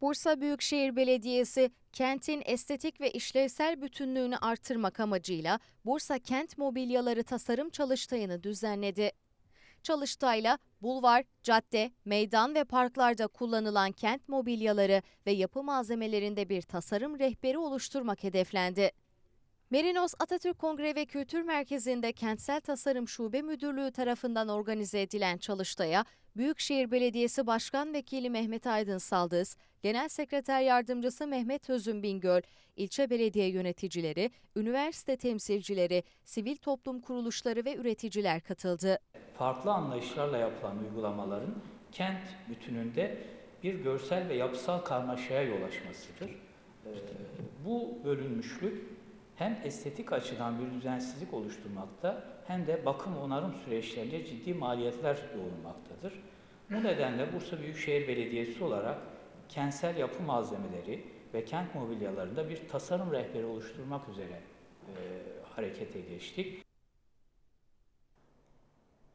Bursa Büyükşehir Belediyesi kentin estetik ve işlevsel bütünlüğünü artırmak amacıyla Bursa Kent Mobilyaları Tasarım Çalıştayı'nı düzenledi. Çalıştayla bulvar, cadde, meydan ve parklarda kullanılan kent mobilyaları ve yapı malzemelerinde bir tasarım rehberi oluşturmak hedeflendi. Merinos Atatürk Kongre ve Kültür Merkezi'nde Kentsel Tasarım Şube Müdürlüğü tarafından organize edilen çalıştaya Büyükşehir Belediyesi Başkan Vekili Mehmet Aydın Saldız, Genel Sekreter Yardımcısı Mehmet Özün Bingöl, ilçe belediye yöneticileri, üniversite temsilcileri, sivil toplum kuruluşları ve üreticiler katıldı. farklı anlayışlarla yapılan uygulamaların kent bütününde bir görsel ve yapısal karmaşaya yol açmasıdır. Ee, Bu bölünmüşlük hem estetik açıdan bir düzensizlik oluşturmakta hem de bakım onarım süreçlerinde ciddi maliyetler doğurmaktadır. Bu nedenle Bursa Büyükşehir Belediyesi olarak kentsel yapı malzemeleri ve kent mobilyalarında bir tasarım rehberi oluşturmak üzere e, harekete geçtik.